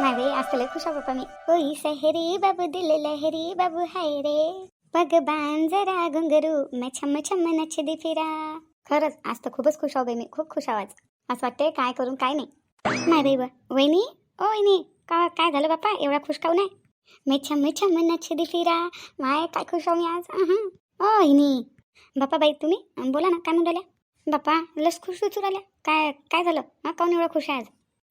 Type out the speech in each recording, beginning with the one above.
नाही बाई आज तर लय खुश बाप्पा मी. ओई सहेरी बाबू दिल लहरी बाबू हाय रे. पग बांध जरा घुंगरू मैं छम छम नचदी फिरा. खरंच आज तर खूपच खुश आहो बाई मी खूप खुश आवाज. असं वाटतंय काय करून काय नाही. नाही बाई बा वहिनी? ओ वहिनी का काय झालं बाप्पा? एवढा खुश काऊ नाही मैं छम छम नचदी फिरा. माय काय खुश आहो मी आज? ओ वहिनी. बाप्पा बाई तुम्ही? बोला ना काय म्हणून राहिल्या? बाप्पा लस खुश विचारू राहिल्या. काय काय झालं? हा काऊन एवढं खुश आहे आज?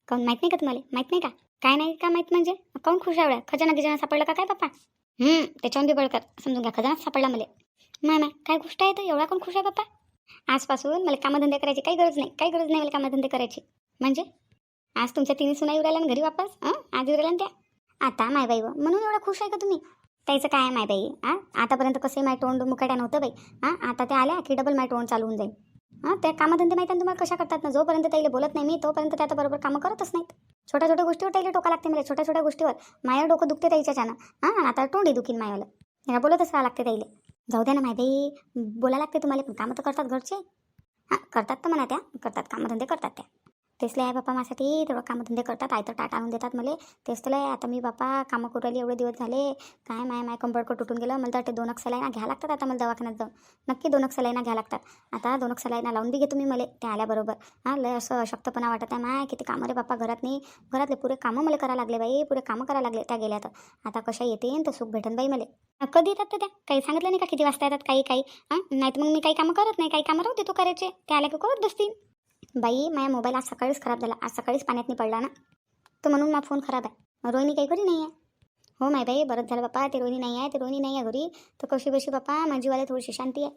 काऊन? माहीत नाही का तुम्हाला? माहीत नाही का? काय नाही का माहीत म्हणजे? काऊन खुश आहे एवढ्या. खजाना गिजाना सापडलं का काय पप्पा? हम्म त्याच्याहून बी बळकर समजून घ्या खजाना सापडला मला. नाही नाही काय गोष्ट आहे तर? एवढा कोण खुश आहे पप्पा? आजपासून मला कामधंदे करायची काही गरज नाही. काही गरज नाही मला कामधंदे करायची. म्हणजे? आज तुमच्या तिन्ही सुना येऊ राहिल्या घरी वापस? हं आज येऊ राहिल्या ना त्या? आता माय बाई व. म्हणून एवढा खुश आहे का तुम्ही? त्याचं काय माय बाई? हां आतापर्यंत कसं माय तोंड मुकाट्या नव्हतं बाई. हां आता ते आल्या की डबल माय तोंड चालू होऊन जाईल. हां त्या कामधंदे माहिती आहे तुम्हाला कशा करतात ना? जोपर्यंत त्याला बोलत नाही मी तोपर्यंत त्या आता बरोबर कामं करतच नाहीत. छोट्या छोट्या गोष्टीवर त्याला टोका लागते मला छोट्या छोट्या गोष्टीवर. मायावर डोकं दुखते त्याच्यानं हां आता तोंडी दुखीन मायाला याला बोलतच राहा लागते त्याला जाऊ द्या ना माय बाई. बोला लागते तुम्हाला पण. कामं तर करतात घरचे. हां करतात तर म्हणा त्या. करतात कामधंदे करतात त्या. तेच लय आहे बाप्पा माझ्यासाठी. तेवढं कामधंदे करतात आयतं टाट आणून देतात मला. तेच तर लय आता मी बाप्पा कामं करू राहिली एवढे दिवस झाले. काय माय माय कंबरकं तुटून गेलं. मला तर वाटते दोन सलाईना घ्या लागतात आता मला दवाखान्यात जाऊन. नक्की दोनक सलाईना घ्या लागतात. आता दोनक सलाईना लावून बी घेतो मी मला. त्या आल्याबरोबर हां लय असं अशक्तपणा वाटत आहे माय. किती कामं रे बाप्पा घरात नाही घरातले पुरे कामं मला करायला लागले बाई. पुरे कामं करायला लागले त्या गेल्या तर आता कशा येते तर सुख भेटन बाई मला. कधी येतात तर त्या? काही सांगितलं नाही का? किती वाजता येतात? काही काही. हां नाही तर मग मी काही कामं करत नाही. काही कामं राहू देतो करायचे. त्या आल्या की करत बसतील. बाई माझ्या मोबाईल आज सकाळीच खराब झाला. आज सकाळीच पाण्यात नाही पडला ना. तर म्हणून माझा फोन खराब आहे. रोहिणी काही घरी नाही आहे हो माय बाई बरंच झालं बाप्पा ते रोहिणी नाही आहे ते रोहिणी नाही आहे घरी. तर कशी बशी बाप्पा माझीवाल्या थोडीशी शांती आहे.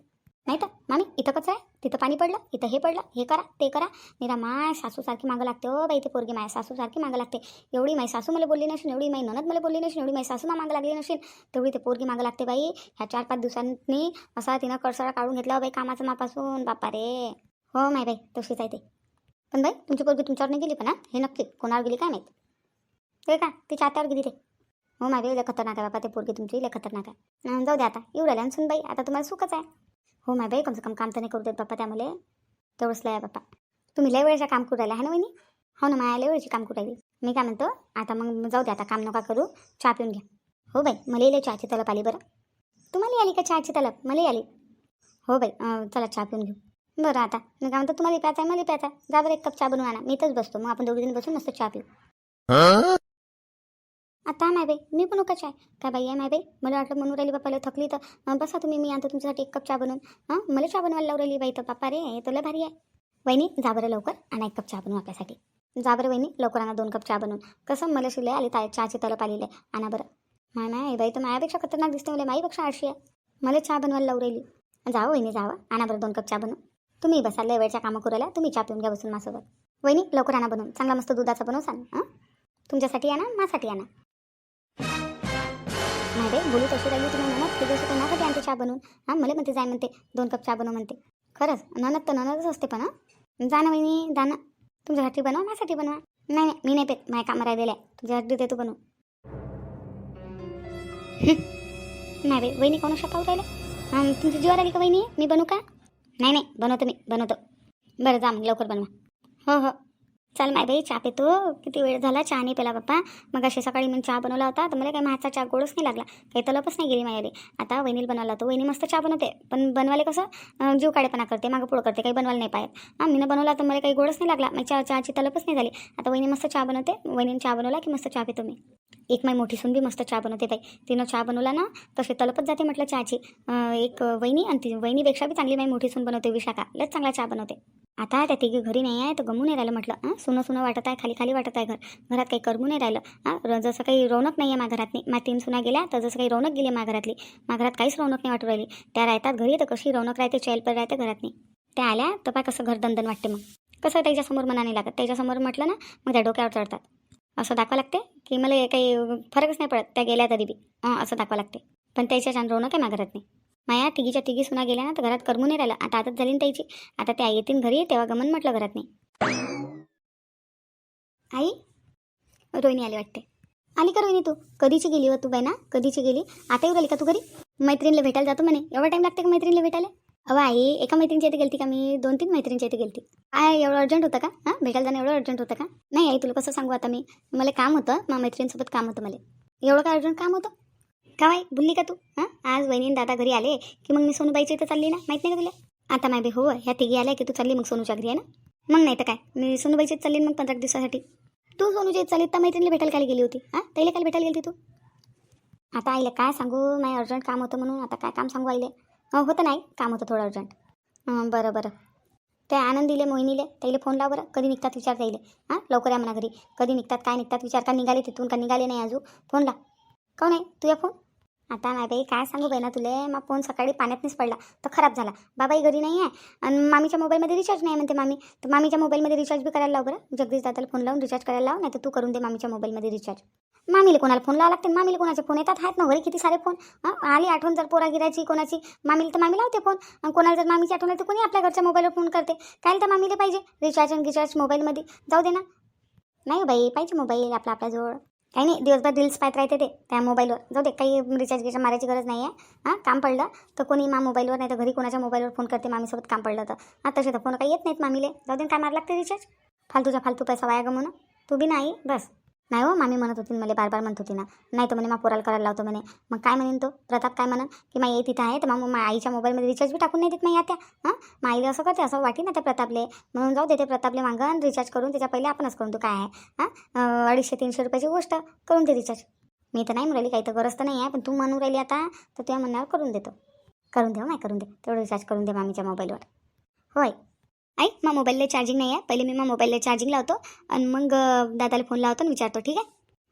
नाही तर मामी इथं कसं आहे? तिथं पाणी पडलं इथं हे पडलं हे करा ते करा. निरा माय सासूसारखी मागं लागते हो बाई ते पोरगी माय सासूसारखी मागं लागते. एवढी माई सासू मला बोलली नसेल एवढी माई ननद मला बोलली नसेल एवढी माई सासू मा मागं लागली नसेल तेवढी ते पोरगी मागं लागते बाई. ह्या चार पाच दिवसांनी असा तिनं कडसळा काढून घेतला हो बाई कामाचं मापासून. बापा रे. हो माय बाई तशीच आहे ते. पण बाई तुमची पोरगी तुमच्यावर नाही गेली पण हा? हे नक्की कोणावर गेली काय माहीत? ते का ती चात्यावर गेली ते हो माय बाई लय खतरनाक आहे बापा ते पोरगी तुमची लय खतरनाक आहे. जाऊ दे आता येऊ राहिल्या सुन बाई आता तुम्हाला सुखच आहे. हो माय बाई कमसे कम काम तर नाही करू देत बाप्पा त्यामुळे. तेवढंच लय बाप्पा. तुम्ही लय वेळेच्या काम करू राहिला आहे ना वहिनी? हो ना माया लय वेळेची काम करू राहिली. मी काय म्हणतो आता मग जाऊ दे आता काम नका करू चहा पिऊन घ्या. हो बाई मला लय चहाची तलप आली बरं. तुम्हाला आली का चहाची तलप? मला आली. हो बाई चला चहा पिऊन घेऊ. बरं आता. मी काय म्हणतो तुम्हाला प्यायचा आहे मला प्यायचा आहे. जा बरं एक कप चहा बनवून आणा. मी इथंच बसतो. मग आपण दोघी जण बसून मस्त चहा पिऊ. आता माय बाई मी बनवू का चाय काय बाई आहे माय बाई? मला वाटलं म्हणून राहिली बाप्पाला थकली तर. अं, बसा तुम्ही मी आणतो तुमच्यासाठी एक कप चहा बनवून. हां मला चहा बनवायला लावून राहिली बाई तर. बाप्पा रे हे तुला भारी आहे. वहिनी जा बरं लवकर आणा एक कप चहा बनवू आपल्यासाठी. जा बरं वहिनी लवकर आणा दोन कप चहा बनवून. कसं मला शिले आली ता चहाची तलप आलेली आहे. आणा बरं. माय माय बाई तर माझ्यापेक्षा खतरनाक दिसते मला. माईपेक्षा आळशी आहे. मला चहा बनवायला लावून राहिली. जावं वहिनी जावं. आणा बरं दोन कप चहा बनवून. तुम्ही बसा लय वेळच्या कामं करायला तुम्ही चहा पिऊन घ्या बसून माझ्यासोबत. वहिनी लवकर आणा बनवून चांगला मस्त दुधाचा बनवसाल सांग हां? तुमच्यासाठी आणा माझ्यासाठी आणा. नाही रे बोलू तशी राहिली तुम्ही म्हणत की जसं कोणासाठी आणते चहा बनवून. हां मला म्हणते जाय म्हणते दोन कप चहा बनव म्हणते. खरंच ननद तर ननदच असते पण हां? जा वहिनी जा तुमच्यासाठी बनवा माझ्यासाठी बनवा. नाही नाही मी नाही पेत माझ्या कामं राहिलेल्या आहे तुझ्यासाठी देतो बनवू. नाही रे वहिनी कोणा शकाव राहिले हां तुमची जीवावर आली का वहिनी? मी बनवू का? नाही नाही बनवतो मी बनवतो. बरं जा मग लवकर बनवा. हो हो. चल माय बाई चहा पितो. किती वेळ झाला चहा नाही पेला पप्पा. मग अशी सकाळी मी चहा बनवला होता तर मला काही माझा चहा गोडच नाही लागला. काही तलपच नाही गेली माझ्याली आता वहिनील बनवला तो वहिनी मस्त चहा बनवते. पण बनवायला कसं जीव काडेपणा करते मागं पुढं करते काही बनवायला नाही पाहिजे हां मीनं बनवला तर मला काही गोडच नाही लागला. मग चहा चहाची तलपच नाही झाली. आता वहिनी मस्त चहा बनवते. वहिनीने चहा बनवला की मस्त चहा पितो मी. एक माय मोठी सून बी मस्त चहा बनवते ताई तिनं चहा बनवला ना तसे तलपच जाते म्हटलं चहाची. एक वहिनी आणि ती वहिनीपेक्षा बी चांगली माई मोठी सून बनवते विशाखा. लयच चांगला चहा बनवते. आता त्या तिघी घरी नाही आहे तर गमू नाही राहिलं म्हटलं. हां सुनं सुनं वाटत आहे खाली खाली वाटत आहे घर. घरात काही करमू नाही राहिलं. हां जसं काही रौनक नाही आहे माघरात नाही मा तीन सुना गेल्या तर जसं काही रौनक गेली माघरातली घरातली. घरात काहीच रौनक नाही वाटू राहिली. त्या राहतात घरी तर कशी रौनक राहते चैलपर राहते घरात नाही त्या आल्या तर पाय कसं घर दंदन वाटते मग. कसं त्याच्यासमोर मना नाही लागत. त्याच्यासमोर म्हटलं ना मग त्या डोक्यावर चढतात. असं दाखवा लागते की मला काही फरकच नाही पडत. त्या गेल्या तरी बी. असं दाखवा लागते. पण त्याच्या छान रौनक काय माझ्या नाही माया तिघीच्या तिघी सुना गेल्या ना तर घरात करमून नाही राहिलं. आता आताच झाली ना त्याची. आता त्या येतील घरी तेव्हा गमन म्हटलं घरात नाही आई? रोहिणी आली वाटते. आली का रोहिणी तू? कधीची गेली व तू बाय ना? कधीची गेली? आता येऊ राहिली का तू घरी? मैत्रिणीला भेटायला जातो म्हणे. एवढा टाईम लागते का मैत्रिणीला भेटायला? अहो आई एका मैत्रिणीच्या इथे गेलती का मी? दोन तीन मैत्रिणीच्या इथे गेलती. काय एवढं अर्जंट होतं का? हां भेटायला जाणं एवढं अर्जंट होतं का? नाही आई तुला कसं सांगू आता मी? मला काम होतं मग मैत्रिणीसोबत काम होतं मला. एवढं काय अर्जंट काम होतं? का बाई बोलली का तू? हां आज वहिनी दादा घरी आले की मग मी सोनूबाईच्या इथं चालली ना? माहीत नाही का तुला? आता माय बे हो ह्या तिघी आल्या की तू चालली मग सोनूच्या घरी आहे ना? मग नाही तर काय? मी सोनूबाईच्या इथं चालली मग पंधरा दिवसासाठी. तू सोनूच्या इथं चालली तर मैत्रिणीला भेटायला काय गेली होती? हां त्याला काय भेटायला गेली तू? आता आईला काय सांगू? नाही अर्जंट काम होतं म्हणून आता काय काम सांगू आईले? होतं नाही. काम होतं थोडं अर्जंट बरं बरं. ते आनंदीले मोहिनीले त्याला फोन लाव बरं. कधी निघतात विचार त्याले हां लवकर या म्हणा घरी. कधी निघतात काय निघतात विचार. का निघाले तिथून का निघाले नाही अजून? फोन ला काऊन आहे? तुझ्या फोन आता नाही बाई काय सांगू बाई ना तुले? मग फोन सकाळी पाण्यातच पडला. तर खराब झाला. बाबाही घरी नाही आहे आणि मामीच्या मोबाईलमध्ये रिचार्ज नाही म्हणते मामी. तर मामीच्या मोबाईलमध्ये रिचार्ज बी करायला लाव बरं. जगदीश दादाला फोन लावून रिचार्ज करायला लाव नाही तर तू करून दे मामीच्या मोबाईलमध्ये रिचार्ज मामीला कोणाला फोन लावा लागते? मामीला कोणाचे फोन येतात? आहेत ना घरी किती सारे फोन आली आठवण जर पोरा गिरायची कोणाची? मामीला तर मामी लावते फोन आणि कोणाला जर मामीची आठवण तर कोणी आपल्या घरच्या मोबाईलवर फोन करते? काय तर मामीला पाहिजे. रिचार्ज आणि रिचार्ज मोबाईलमध्ये. जाऊ दे ना. नाही बाई पाहिजे मोबाईल आपला आपल्याजवळ काही नाही दिवसभर रील्स पाहत राहते ते त्या मोबाईलवर जाऊ दे काही रिचार्ज गिचार्ज मारायची गरज नाही आहे हां काम पडलं तर कोणी मा मोबाईलवर नाही तर घरी कोणाच्या मोबाईलवर फोन करते मामीसोबत काम पडलं तर. हां तसे तर फोन काही येत नाहीत मामीले. जाऊ दे काय मार लागते रिचार्ज फालतूचा फालतू पैसा वाया गमवणं. तू बी नाही बस. नाही हो मामी म्हणत होती मला बार बार म्हणत होती ना. नाही तर म्हणे मा पोराला करायला लावतो म्हणे. मग काय म्हणेन तो? प्रताप काय म्हणन? की मा आई तिथं आहे तर मग मा आईच्या मोबाईलमध्ये रिचार्ज बी टाकून नाही देत नाही त्या. हां? मा आईला असं करते असं वाटी ना त्या प्रतापले. म्हणून जाऊ देते प्रतापले मागं रिचार्ज करून त्याच्या पहिले आपणच करून तो काय आहे. हां? अडीचशे तीनशे रुपयाची गोष्ट करून दे रिचार्ज मी तर नाही म्हणून राहिली काही तर गरज तर नाही आहे पण तू म्हणून राहिली आता तर तुझ्या म्हणण्यावर करून देतो. करून दे हो माय करून दे. तेवढं रिचार्ज करून दे मामीच्या मोबाईलवर. होय. आई मग मोबाईलला चार्जिंग नाही आहे पहिले मी मग मोबाईलला चार्जिंग लावतो आणि मग दादाला फोन लावतो आणि विचारतो ठीक आहे?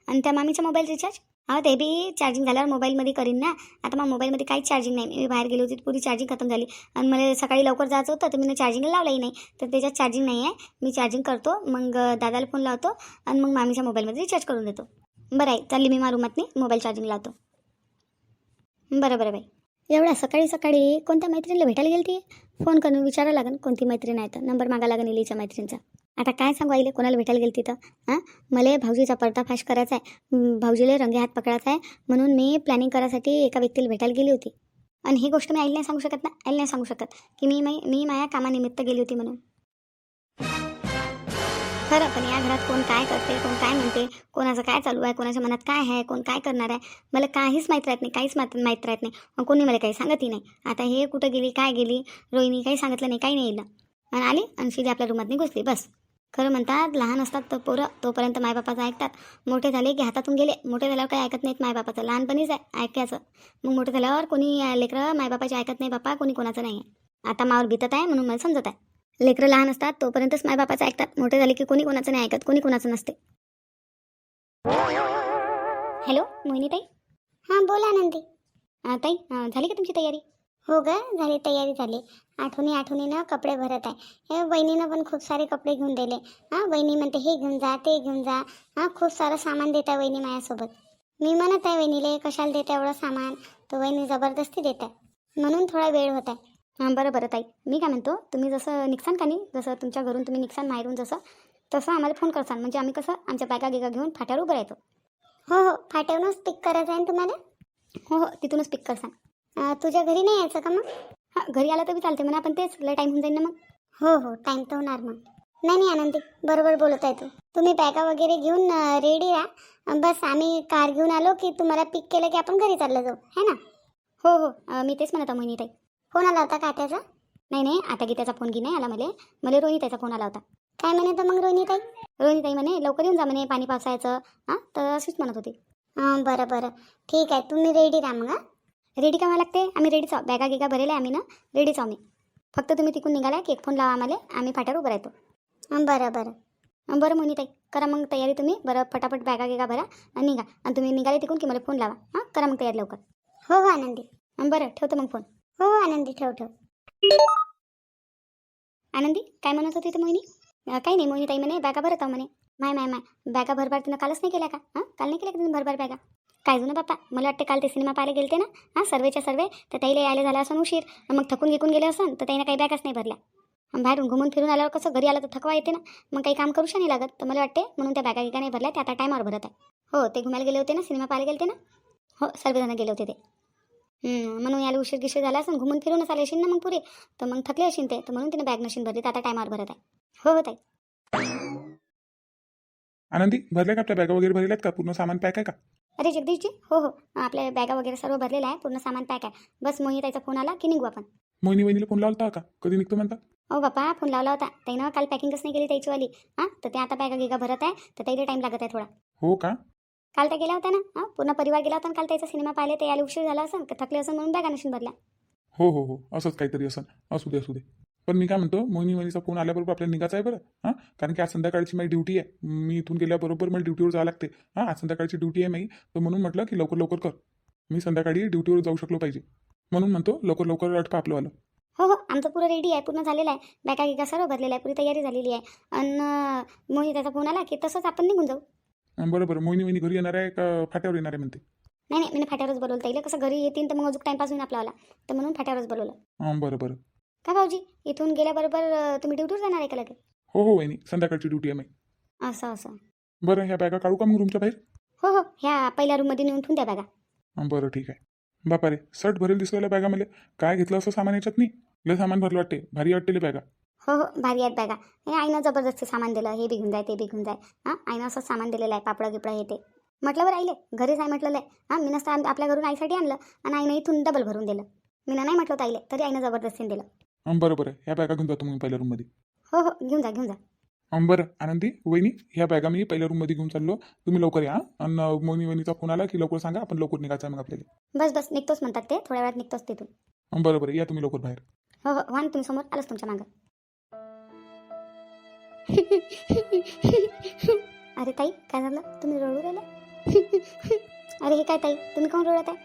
आणि त्या मामीचा मोबाईल रिचार्ज हा ते बी चार्जिंग झाल्यावर मोबाईलमध्ये करीन ना. आता मग मोबाईलमध्ये काहीच चार्जिंग नाही. मी बाहेर गेली होती पुरी चार्जिंग खतम झाली. आणि मला सकाळी लवकर जायचं होतं तर मी चार्जिंगला लावलंही नाही. तर त्याच्यात चार्जिंग नाही आहे मी चार्जिंग करतो मग दादाला फोन लावतो आणि मग मामीच्या मोबाईलमध्ये रिचार्ज करून देतो. बरं आहे चालली मी मा रूमात मोबाईल चार्जिंग लावतो. बरं बरं बाई. एवढ्या सकाळी सकाळी कोणत्या मैत्रिणीला भेटायला गेली ती फोन करून विचारावं लागेल कोणती मैत्रीण आहे तर. नंबर मागा लागेल इलीच्या मैत्रिणीचा. आता काय सांगू आईले कोणाला भेटायला गेली तिथं हां? मला भाऊजीचा पर्दाफाश करायचा आहे भाऊजीला रंगे हात पकडायचा आहे म्हणून मी प्लॅनिंग करायसाठी एका व्यक्तीला भेटायला गेली होती. आणि ही गोष्ट मी आईला नाही सांगू शकत ना? आईला नाही सांगू शकत. की मी मै मी माझ्या कामानिमित्त गेली होती म्हणून. खरं पण या घरात कोण काय करते कोण काय म्हणते कोणाचं काय चालू आहे कोणाच्या मनात काय आहे कोण काय करणार आहे मला काहीच माहीत राहत नाही काहीच मात माहीत राहत नाही. मग कोणी मला काही सांगतही नाही. आता हे कुठं गेली काय गेली रोहिणी काही सांगितलं नाही काही नाही येईल आणि आली आणि शिदी आपल्या रूमात घुसली बस. खरं म्हणतात लहान असतात तर पोरं तोपर्यंत मायबापाचं ऐकतात. मोठे झाले की हातातून गेले मोठे झाल्यावर काही ऐकत नाहीत मायबापाचं. लहानपणीच आहे ऐकायचं. मग मोठे झाल्यावर कोणी लेकरं मायबापाचे ऐकत नाही बापा कोणी कोणाचं नाही आहे. आता मावर भीतत आहे म्हणून मला समजत आहे. लेकरं लहान असतात तोपर्यंतच मायबापाचं ऐकतात. मोठे झाले की कोणी कोणाचं नाही ऐकत कोणी कोणाचं नसते. हॅलो मोहिनीताई? हां बोला आनंदी हां ताई अं, झाली का तुमची तयारी? हो ग झाली तयारी झाली. आठवणी आठवणीनं कपडे भरत आहे. हे वहिनीनं पण खूप सारे कपडे घेऊन दिले. हां वहिनी म्हणते हे घेऊन जा ते घेऊन जा. हां खूप सारं सामान देत आहे वहिनी माझ्यासोबत. मी म्हणत आहे वहिनीले कशाला देते एवढं सामान? तर वहिनी जबरदस्ती देत आहे. म्हणून थोडा वेळ होत आहे. हां बरं बरं ताई. मी काय म्हणतो तुम्ही जसं निघसान का नाही जसं तुमच्या घरून तुम्ही निघसान माहेरून जसं तसं आम्हाला फोन करसान. म्हणजे आम्ही कसं आमच्या बॅगा गिगा घेऊन फाट्यावर उभं राहतो. हो हो. फाट्यावरूनच पिक करायचं आहे ना तुम्हाला? हो हो. तिथूनच पिक करसान. तुझ्या घरी नाही यायचं का मग? हां घरी आलं तरी चालते म्हणा पण तेच लय टाईम होऊन जाईल ना मग. हो हो. टाईम तर होणार मग. नाही नाही आनंदी. बरोबर बोलत आहे तू. तुम्ही बॅगा वगैरे घेऊन रेडी राहा. बस आम्ही कार घेऊन आलो की तुम्हाला पिक केलं की आपण घरी चाललं जाऊ. है ना? हो हो. मी तेच म्हणत आहे मोहिनी ताई. फोन आला होता का त्याचा? नाही नाही आता गीताचा फोन घे नाही आला मला. मला रोहिताचा फोन आला होता. काय म्हणत मग रोहिणीताई? रोहिणीताई म्हणे लवकर येऊन जा म्हणे पाणी पावसायचं हां तर अशीच म्हणत होती. हां बरं बरं. ठीक आहे तुम्ही रेडी राहा मग रेडी का लागते? आम्ही रेडीच आहो बॅगा गिगा भरेले आम्ही ना. रेडीच आहो मी. फक्त तुम्ही तिकून निघाला की एक फोन लावा आम्हाला. आम्ही फाट्यावर उभं राहतो. बरं बरं. बरं मोहिनीताई करा मग तयारी तुम्ही. बरं फटाफट बॅगा गिगा भरा आणि निघा. आणि तुम्ही निघाले तिकून की मला फोन लावा. हां करा मग तयारी लवकर. हो हो आनंदी. बरं ठेवतो मग फोन हो आनंदी ठेव ठेव. आनंदी काय म्हणत होती तर मोहिनी? काही नाही मोहिनी ताई म्हणे बॅगा भरत आहो म्हणे. माय माय माय बॅगा भरभार तिनं कालच नाही केल्या का? हां काल नाही केल्या का तिनं भरभार बॅगा? काय जुनं बाप्पा मला वाटतं काल ते सिनेमा पाहायला गेलते ना? हां सर्वेच्या सर्वे तर ताईला यायला झाला असं उशीर. मग थकून गिकून गेले असं तर ताईनं काही बॅगाच नाही भरल्या. बाहेरून घुमून फिरून आल्यावर कसं घरी आलं तर थकवा येते ना? मग काही काम करूशा नाही लागत. तर मला वाटते म्हणून त्या बॅगा गिगा नाही भरल्या त्या आता टायमावर भरत आहे. हो ते घुमायला गेले होते ना सिनेमा पाहायला गेलते ना? हो सर्वजण गेले होते ते. म्हणून याला उशीर गिशीर झाला असं घुमून फिरूनच आले असेल ना मग पुरे. तर मग थकले असेल ते तर म्हणून तिने बॅग नशीन भरली. तर आता टायमावर भरत आहे. हो हो ताई. आनंदी भरल्या का आपल्या बॅगा वगैरे भरल्यात का? पूर्ण सामान पॅक आहे का? अरे जगदीशजी हो हो. आपल्या बॅगा वगैरे सर्व भरलेलं आहे पूर्ण सामान पॅक आहे. बस मोही त्याचा फोन आला की निघू आपण. मोहिनी वहिनीला फोन लावला होता का? कधी निघतो म्हणता? हो बापा फोन लावला होता. त्यानं काल पॅकिंगच नाही केली त्याचीवाली हां तर ते आता बॅगा गिगा भरत आहे तर त्याला टाईम लागत आहे थोडा. हो का? काल त्या गेल्या होत्या ना? हां पूर्ण परिवार गेला होता ना काल त्याचा सिनेमा पाहिले ते यायला उशीर झाला असं थकले असं म्हणून बॅगा नशीन भरल्या हो हो हो असंच काहीतरी असं असू दे असू दे. पण मी काय म्हणतो मोहिनी वहिनीचा फोन आल्याबरोबर आपल्याला निघायचं आहे बरं हां? कारण की आज संध्याकाळची माझी ड्युटी आहे. मी इथून गेल्याबरोबर मला ड्युटीवर जावं लागते. हां आज संध्याकाळची ड्युटी आहे मी तर म्हणून म्हटलं की लवकर लवकर कर. मी संध्याकाळी ड्युटीवर जाऊ शकलो पाहिजे. म्हणून म्हणतो लवकर लवकर अटका आपलं आलं हो हो आमचं पुरं रेडी आहे पूर्ण झालेलं आहे. बॅगा गिगा सर्व भरलेलं आहे पुरी तयारी झालेली आहे. आणि मोही त्याचा फोन आला की तसंच आपण निघून जाऊ. बरं बरं मोहिनी वहिनी घरी येणार आहे का फाट्यावर येणार आहे म्हणते? नाही नाही मी फाट्यावरच बोलवलं येईल. कसं घरी येतील तर मग अजून टाईमपास होईल आपल्याला तर म्हणून फाट्यावरच बोलवलं. हां बरं बरं का भाऊजी? इथून गेल्याबरोबर अं, तुम्ही ड्युटीवर जाणार आहे का लगेच? हो हो वहिनी. संध्याकाळची ड्युटी आहे मी असं असं. बरं ह्या बॅगा काढू का मग रूमच्या बाहेर? हो हो. ह्या पहिल्या रूममध्ये नेऊन ठेवून द्या बॅगा. हां बरं ठीक आहे. बापा रे सर्ट भरेल दिसलेल्या बॅगा मला काय घेतलं असं सामान याच्यात नाही लय सामान भरलं वाटते भारी वाटते बॅगा. हो हो भारी आहेत बॅगा हे आईनं जबरदस्ती सामान दिलं हे बी घेऊन जाय ते बी घेऊन जाय. हां आईनं असं सामान दिलेलं आहे पापडं गिपडं हे ते. म्हटलं बरं आईले घरीच आहे म्हटलेलं आहे हां मी नसतं आपल्या घरून आईसाठी आणलं आणि आईनं इथून डबल भरून दिलं. मी नाही म्हटलं आईले तरी आईनं जबरदस्तीने दिलं. हां बरं बरं. ह्या बॅगा घेऊन जातो मग पहिल्या रूममध्ये हो हो घेऊन जा घेऊन जा. हां बरं. आनंदी वहिनी ह्या बॅगा मी पहिल्या रूममध्ये घेऊन चाललो. तुम्ही लवकर या आणि मोनी वहिनीचा फोन आला की लवकर सांगा आपण लवकर निघायचं आहे मग आपल्याला. बस बस निघतोच म्हणतात ते. थोड्या वेळात निघतोच तिथून. हां बरं बरं. या तुम्ही लवकर बाहेर. हो हो व्हा ना तुम्ही समोर आलंच तुमच्या मागं. अरे ताई काय झालं? तुम्ही रडू राहिला? अरे हे काय ताई तुम्ही कोण रडत आहे?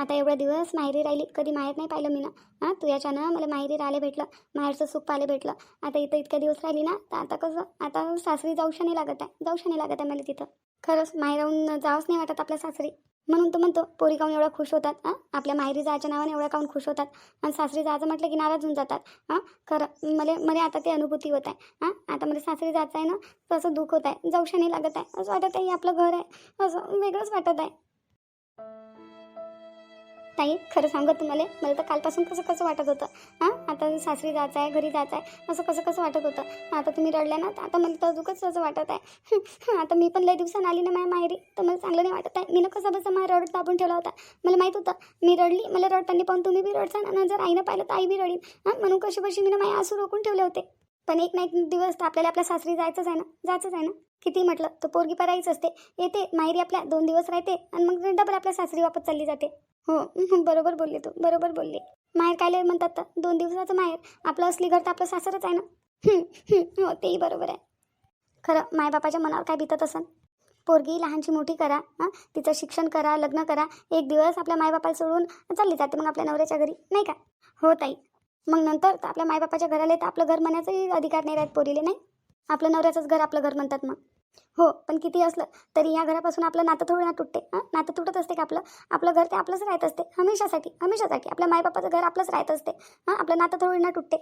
आता एवढा दिवस माहेरी राहिली कधी माहेर नाही पाहिलं मी ना. हां तू याच्यानं मला माहेरी राहिले भेटलं माहेरचं सुख पाहिलं भेटलं. आता इथं इतक्या दिवस राहिली ना तर आता कसं? आता सासरी जाऊशा नाही लागत आहे जाऊशा नाही लागत आहे मला तिथं. खरंच माहेराहून जावंच नाही वाटत आपल्या सासरी. म्हणून तर म्हणतो पोरी काऊन एवढा खुश होतात हां? आपल्या माहेरी जायच्या नावाने एवढ्या काऊन खुश होतात? आणि सासरी जायचं म्हटलं की नाराज होऊन जातात हां? खरं मला मला आता ते अनुभूती होत आहे हां? आता मला सासरी जायचं आहे ना तसं दुःख होत आहे जाऊशा नाही लागत आहे. असं वाटत आहे हे आपलं घर आहे असं वेगळंच वाटत आहे. ताई खरं सांगत तुम्हाला मला तर कालपासून कसं कसं वाटत होतं हां? आता सासरी जायचं आहे घरी जायचं आहे असं कसं कसं वाटत होतं. आता तुम्ही रडल्या ना तर आता मला तर अजूकच असं वाटत आहे. आता मी पण लय दिवसानं आली ना माझ्या माहेरी तर मला चांगलं नाही वाटत. आहे मी ना कसं बसा माझ्या रडत दाबून ठेवला होता. मला माहीत होतं मी रडली मला रडताना पाहून तुम्ही बी रडसा ना जर आईनं पाहिलं तर आई बी रडीन हां? म्हणून कशी कशी मी ना माझे आसू रोखून ठेवले होते. पण एक ना एक दिवस तर आपल्याला आपल्या सासरी जायचंच आहे ना जायचंच आहे ना. किती म्हटलं तर पोरगी पराईच असते. येते माहेरी आपल्या दोन दिवस राहते आणि मग डबल आपल्या सासरी वापस चालली जाते. हो बरोबर बोलले तू बरोबर बोलले. माहेर काय म्हणतात तर दोन दिवसाचं माहेर आपलं असली घर तर आपलं सासरच आहे ना. हो तेही बरोबर आहे. खरं मायबापाच्या मनावर काय बितत असन? पोरगी लहानची मोठी करा हां तिचं शिक्षण करा लग्न करा एक दिवस आपल्या मायबापाला सोडून चालली जाते मग आपल्या नवऱ्याच्या घरी नाही का? हो ताई. मग नंतर तर आपल्या मायबापाच्या घराला येतं आपलं घर म्हणायचाही अधिकार नाही राहत पोरीले नाही? आपलं नवऱ्याचंच घर आपलं घर म्हणतात मग. हो पण किती असलं तरी या घरापासून आपलं नातं थोडं ना तुटते हां? नातं तुटत असते का आपलं? आपलं घर ते आपलंच राहत असते हमेशासाठी हमेशासाठी. आपल्या मायबापाचं घर आपलंच राहत असते हां? आपलं नातं थोडं ना तुटते.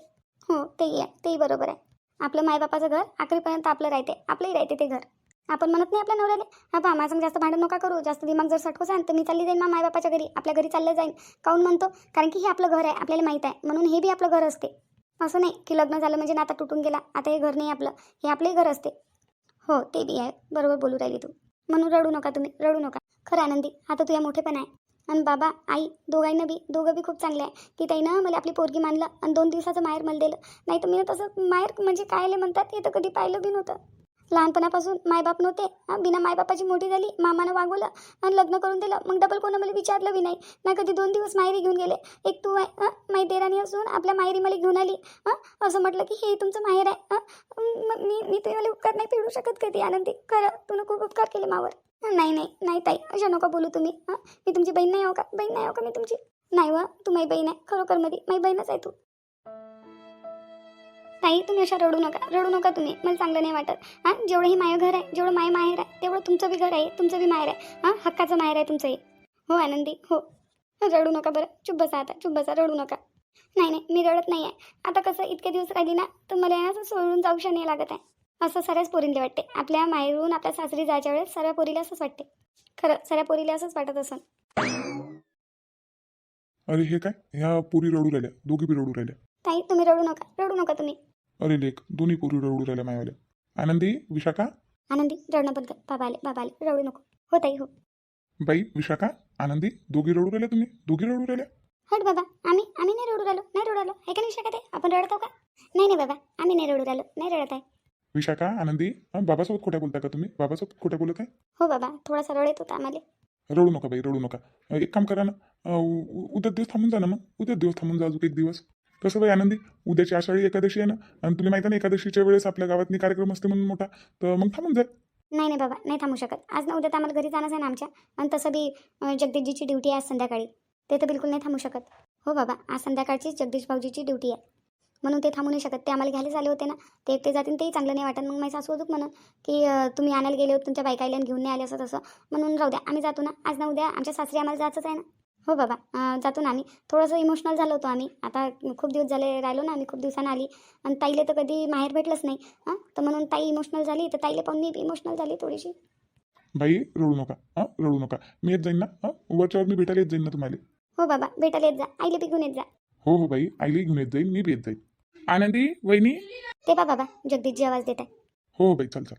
हो तेही आहे तेही बरोबर आहे. आपलं मायबापाचं घर आखरीपर्यंत आपलं राहते आपलंही राहते ते घर. आपण म्हणत नाही आपल्या नवऱ्याला हा पहा माझं जास्त भांडण नका करू जास्त दिमाग जर सटकोस सांग तर मी चालली जाईन मा मायबापाच्या घरी आपल्या घरी चाललं जाईन. काऊन म्हणतो? कारण की हे आपलं घर आहे आपल्याला माहीत आहे म्हणून हे बी आपलं घर असते. असं नाही की लग्न झालं म्हणजे नाता तुटून गेला आता हे घर नाही आपलं हे आपलंही घर असते. हो ते बी आहे बरोबर बोलू राहिली तू. म्हणून रडू नका तुम्ही रडू नका. खरं आनंदी आता तुझ्या मोठे पण आहे. आणि बाबा आई दोघांना बी दोघं बी खूप चांगले आहे. की ताईनं मला आपली पोरगी मानलं आणि दोन दिवसाचं माहेर मला दिलं. नाही तर मी तसं माहेर म्हणजे कायले म्हणतात हे तर कधी पाहिलं बी नव्हतं. लहानपणापासून मायबाप नव्हते. बिना मायबापाची मोठी झाली मामानं वागवलं आणि लग्न करून दिलं. मग डबल कोणा मला विचारलं बी नाही. ना कधी दोन दिवस माहेरी घेऊन गेले. एक तू आहे माई देराणी असून आपल्या माहेरी मला घेऊन आली. असं म्हटलं की हे तुमचं माहेर आहे मी मग मी मी मला उपकार नाही फेडू शकत कधी. आनंदी खरं? तुला खूप उपकार केले मावर. नाही नाही नाही ताई. अशा नका बोलू तुम्ही. मी तुमची बहीण नाही हो का? बहीण नाही हो का मी तुमची? नाही व तू माई बहीण आहे. खरोखरमध्ये माझी बहीणच आहे तू. ताई तुम्ही अशा रडू नका रडू नका तुम्ही. मला चांगलं नाही वाटत. हां जेवढं हे माय घर आहे जेवढं माय माहेर आहे तेवढं तुमचं बी घर आहे तुमचं बी माहेर आहे. हां हक्काचं माहेर आहे तुमचं हे. हो आनंदी हो. रडू नका बरं. चुप बसा आता चुप बसा रडू नका. नाही नाही मी रडत नाही आहे आता कसं इतके दिवस राहिली ना तर मला असं सोडून जाऊशा नाही लागत आहे. असं सऱ्याच पोरीला वाटते. आपल्या माहेरून आपल्या सासरी जायच्या वेळेस सर्व पोरीला असंच वाटते. खरं सऱ्या पोरीला असंच वाटत असं अरे हे काय? ह्या पुरी रडू राहिल्या दोघी बी रडू राहिल्या. ताई तुम्ही रडू नका रडू नका तुम्ही. अरे लेख दोन्ही पुरी रडू राहिल्या मायावाल्या. आनंदी विशाखा? आनंदी रडणं बंद कर. बाबा आले बाबा आले. रडू नको. हो ताई हो. बाई विशाखा आनंदी दोघी रडू राहिल्या तुम्ही? दोघी रडू राहिल्या? हट बाबा आम्ही आम्ही नाही रडू राहिलो. नाही रडू राहिलो. का नाही शकत आहे आपण रडतो का? नाही नाही बाबा आम्ही नाही रडू राहिलो. नाही रडत आहे. विशाखा आनंदी बाबासोबत खोट्या बोलता का तुम्ही? बाबासोबत खोट्या बोलत आहे? हो बाबा थोडासा रड येत होता आम्हाला. रडू नका बाई रडू नका. अं, एक काम करा ना. अं, उ- उद्या दिवस थांबून जा ना मग. उद्या दिवस थांबून जा अजून एक दिवस. कसं बाई आनंदी. उद्याची आषाढी एकादशी आहे ना आणि तुला माहिती आहे ना एकादशीच्या वेळेस आपल्या गावातनी कार्यक्रम असते म्हणून मोठा. तर मग थांबून जाय नाही नाही बाबा नाही थांबू शकत. आज ना उद्या तर आम्हाला घरी जाणंच आहे ना आमच्या. आणि तसं बी अं, जगदीशजीची ड्युटी आहे आज संध्याकाळी. ते तर बिलकुल नाही थांबू शकत. हो बाबा आज संध्याकाळची जगदीश भाऊजीची ड्युटी आहे. म्हणून ते थांबू नाही शकत. ते आम्हाला घ्यायला झाले होते ना. ते एकटे जातील तेही चांगलं नाही वाटत. मग माझं सासू होतं म्हणून की अं, तुम्ही आणायला गेले होते तुमच्या बायकाईला आणि घेऊन नाही आले असं तसं. म्हणून राहू द्या. आम्ही जातो ना. आज ना उद्या आमच्या सासरी आम्हाला जायचंच आहे ना. हो बाबा जातो ना आम्ही. थोडंसं इमोशनल झालो होतो आम्ही. आता खूप दिवस झाले राहिलो ना आम्ही खूप दिवसानं आली. आणि ताईले तर कधी माहेर भेटलंच नाही. हां? तर म्हणून ताई इमोशनल झाली. तर ताईला पाहून मी इमोशनल झाली थोडीशी. बाई रडू नका. हां? रडू नका. मी येत जाईन ना? हां? वरच्यावर मी भेटायला येत जाईन ना तुम्हाला? हो बाबा भेटायला येत जा. आईला बी घेऊन येत जा. हो हो बाई. आईला घेऊन येत जाईन मी बी येत जाईन. आनंदी वहिनी? ते पा बाबा जगदीशजी आवाज देत आहे. हो हो बाई चल चल.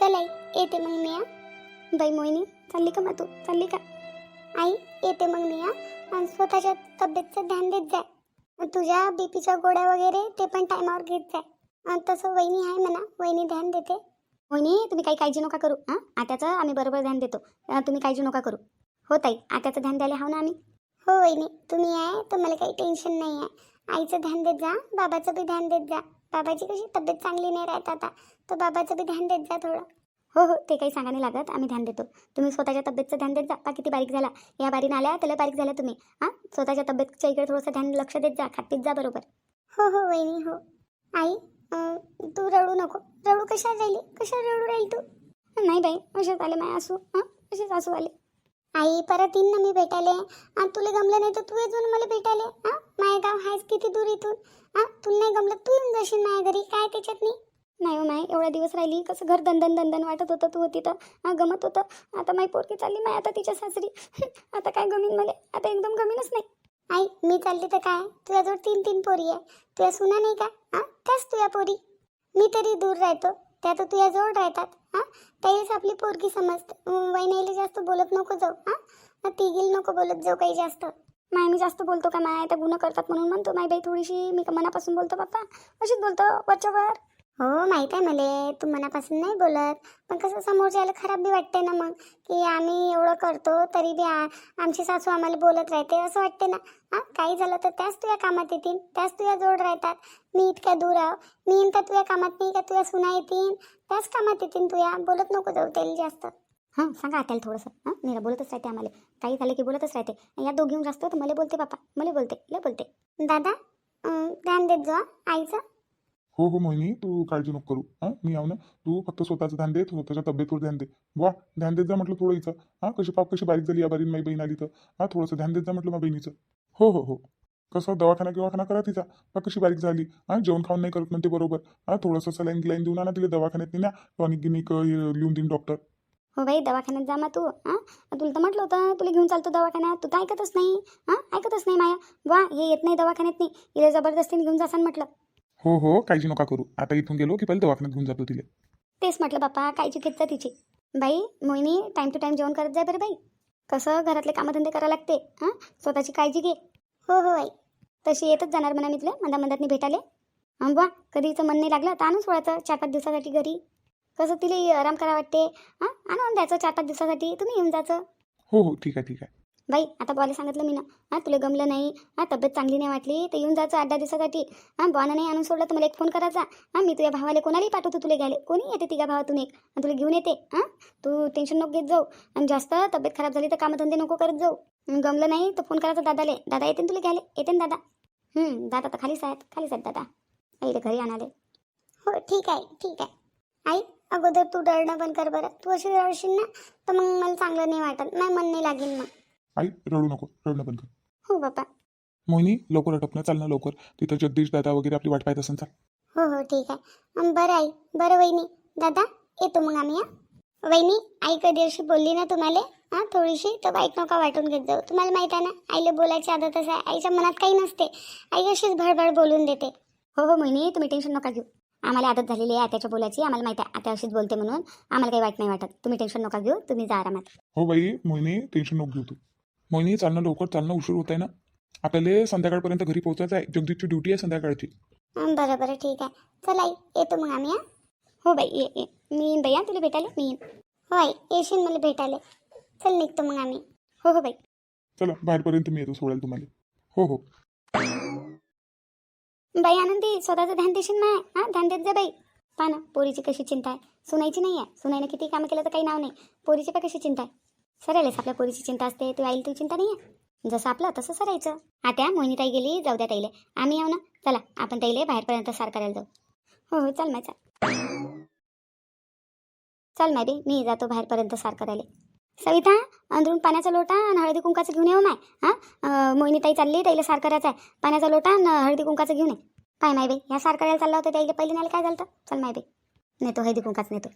चल आई येते मग मी बाई मोहिनी? चालली का मग तू चालली का? आई येते मग मी आणि स्वतःच्या तब्येतचं ध्यान देत जाय तुझ्या बीपीच्या गोळ्या वगैरे ते पण टायमावर घेत जाय आणि तसं वहिनी आहे म्हणा वहिनी ध्यान देते. वहिनी तुम्ही काही काळजी नका करू हां. आत्याचं आम्ही बरोबर ध्यान देतो. तुम्ही काळजी नका करू. हो ताई आत्याचं ध्यान द्यायला हवं ना आम्ही? हो वहिनी तुम्ही आहे तर मला काही टेन्शन नाही आहे. आईचं ध्यान देत जा बाबाचं बी ध्यान देत जा. बाबाची कशी तब्येत चांगली नाही राहत आता तर बाबाचं बी ध्यान देत जा थोडं. हो हो ते काही सांगा नाही लागत. आम्ही ध्यान देतो. तुम्ही स्वतःच्या तब्येतचं ध्यान देत जा. पा किती बारीक झाला. या बारीनं आल्या त्याला बारीक झाला तुम्ही. हां? स्वतःच्या तब्येतच्या इकडे थोडंसं ध्यान लक्ष देत जा. खात जा बरोबर. हो हो वहिनी हो. आई तू रडू नको. रडू कशा राहिली? कशा रडू राहील तू? नाही बाई असेच आले माय असू हां? असेच असू आले. आई परत येईन ना मी भेटायले. आणि तुला गमलं नाही तर तू येऊन मला भेटायले. हां? माझे गाव आहेस किती दूर इथून. हां? तुला नाही गमलं? तू येऊन जाशील माझ्या घरी. काय त्याच्यात नाही? नाही हो माय एवढ्या दिवस राहिली. कसं घर दंदन दंदन वाटत होतं. तू होती तर हा गमत होतं. आता माई पोरकी चालली माय आता तिच्या सासरी. आता काय गमीन मला आता एकदम गमीनच नाही. आई मी चालली तर काय? तुझ्याजवळ तीन तीन पोरी आहे. तुझ्या सुना नाही का? हां त्याच तुझ्या पोरी. मी तरी दूर राहतो. त्या तर तुझ्याजवळ राहतात. हां त्याहीच आपली पोरगी समजते. वहिनीला जास्त बोलत नको जाऊ. हां तिघील नको बोलत जाऊ काही जास्त. माय मी जास्त बोलतो का माय? त्या गुन्हा करतात म्हणून म्हणतो. माय बाई थोडीशी मी मनापासून बोलतो बाप्पा अशीच बोलतो वरच्या वर हो माहीत आहे मला. तू मनापासून नाही बोलत. पण कसं समोरच्याला खराब बी वाटते ना मग की आम्ही एवढं करतो तरी बी आमची सासू आम्हाला बोलत राहते असं वाटते ना. हां काही झालं तर त्याच तुझ्या कामात येतील त्याच तुझ्या जोड राहतात. मी इतक्या दूर आहो. मी येईन का तुझ्या कामात नाही का तुझ्या सुना येतील. त्याच कामात येतील तुया. बोलत नको जाऊ त्याला जास्त. हां सांगा त्याला थोडंसं. हां मीरा बोलतच राहते आम्हाला. काही झालं की बोलतच राहते. या दोघीहून जास्त तर मला बोलते बापा. मला बोलते. लय बोलते. दादा ध्यान देत जा. आईचं हो हो मोहिनी तू काळजी नको करू. हां मी आव ना. तू फक्त स्वतःचं ध्यान दे स्वतःच्या तब्येतवर ध्यान दे. वा ध्यान देत जा म्हटलं थोडं हिचं. हां कशी पाप कशी बारीक झाली या बारीन माझी बहीण आली तर. हां थोडंसं ध्यान देत जा म्हटलं माझ्या बहिणीचं. हो हो हो. कसं दवाखाना गिवाखाना करा तिचा. पा कशी बारीक झाली. हां जेवण खाऊन नाही करत म्हणते बरोबर. हां थोडंसं सलाईन गिलाईन देऊन आणा तिला दवाखान्यात नाही ना टॉनिक गिनिक लिहून देईन डॉक्टर. हो बाई दवाखान्यात जा मग तू. हां तुला तर म्हटलं होतं तुला घेऊन चालतो दवाखान्यात. तू तर ऐकतच नाही. हां ऐकतच नाही माया. वा हे येत नाही दवाखान्यात नाही हिला जबरदस्तीने घेऊन जासान म्हटलं. हो हो काळजी नका करू. आता इथून गेलो की पहिले दवाखान्यात घेऊन जातो तिला. तेच म्हटलं बाप्पा कायची घेत जा तिची. बाई मोहिनी टाईम टू टाईम जेवण करत जाय बरं बाई. कसं घरातले कामधंदे करावं लागते हां? स्वतःची काळजी घे. हो हो बाई तशी येतच जाणार म्हणा मी तुला मंदा मंदातनी भेटाले हां बा कधी हिचं मन नाही लागलं तर आणून सोडायचं चार पाच दिवसासाठी घरी. कसं तिला आराम करा वाटते हां? आणून द्यायचं चार पाच दिवसासाठी तुम्ही येऊन जायचं हो हो ठीक आहे ठीक आहे. बाई आता बॉले सांगितलं मी ना. हां तुला गमलं नाही हां तब्येत चांगली नाही वाटली तर येऊन जायचं आठ दहा दिवसासाठी. हां बॉनं नाही आणून सोडलं तर मला एक फोन करायचा. हां मी तुझ्या भावाला कोणालाही पाठवतो तुला घ्यायला. कोणी येते तिघा भावातून एक? आणि तुला घेऊन येते हां? तू टेन्शन नको घेत जाऊ. आणि जास्त तब्येत खराब झाली तर कामधंदे नको करत जाऊ. गमलं नाही तर फोन करायचा दादाले. दादा येते ना तुला घ्यायला? येते ना दादा? दादा तर खालीच आहेत खालीच आहेत दादा. आईले घरी आणाले हो ठीक आहे ठीक आहे. आई अगोदर तू रडणं पण कर बरं. तू अशी रडशील ना तर मग मला चांगलं नाही वाटत. नाही मन नाही लागेल मग. आई रडू नको. रडणं बंद कर. हो बापा मोहिनी लवकर अटपणं चाल ना लवकर. तिथं जगदीश दादा वगैरे आपली वाट पाहत असेल चाल. हो हो ठीक आहे. अं, बरं आई बरं वहिनी. दादा येतो मग आम्ही हा. वहिनी आई कधी अशी बोलली ना तुम्हाला हा थोडीशी तर वाईट नका वाटून घेत जाऊ. तुम्हाला माहीत आहे ना आईला बोलायची आदतच आहे. आईच्या मनात काही नसते. आई अशीच भडभड बोलून देते. हो हो मोहिनी तुम्ही टेन्शन नका घेऊ. आम्हाला आदत झालेली आहे आत्याच्या बोलायची. आम्हाला माहिती आहे आता अशीच बोलते म्हणून. आम्हाला काही वाईट नाही वाटत. तुम्ही टेन्शन नका घेऊ. तुम्ही जा आरामात. हो बाई मोहिनी टेन्शन नको घेऊ तू. मोहिनी चालणं लवकर चालणं उशीर होत आहे ना? आपल्याला संध्याकाळपर्यंत घरी पोहोचायचं आहे. जगदीशची ड्युटी आहे संध्याकाळची. हं, बरं बरं ठीक आहे. चला आई. येतो मग आम्ही हा? हो बाई. ये ये. मी येईन बाई. हा तुला भेटायला? मी येईन. हो आई. येशील मला भेटायला. चल निघतो मग आम्ही. हो हो बाई. चला बाहेरपर्यंत मी येतो सोडायला तुम्हाला. हो हो. बाई आनंदी स्वतःचं ध्यान देशील ना हां ध्यान देत जा बाई. पहा ना पोरीची कशी चिंता आहे. सुनायची नाही आहे सुनाईनं किती कामं केलं तर काही नाव नाही. पोरीची पण कशी चिंता आहे? सरळच आपल्या पोरीची चिंता असते तू आईल तू चिंता नाही आहे जसं आपलं तसं सरायचं. आत्या मोहिनीताई गेली जाऊ द्या ताईले. आम्ही येऊ ना? चला आपण ताईले बाहेरपर्यंत सार करायला जाऊ. हो हो चल माय चल. चल माय बी मी जातो बाहेरपर्यंत सार करायला. सविता अंदरून पाण्याचा लोटा आणि हळदी कुंकाचं घेऊन येऊ माय. हां? मोहिनीताई चालली ताईला सार करायचा आहे पाण्याचा लोटा आणि हळदी कुंकाचं घेऊन ये. पाय माय बाई ह्या सार करायला चालला होता त्याला पहिले नाही काय झालं चल माय बाई नेतो हळदी कुंकाच नेतो.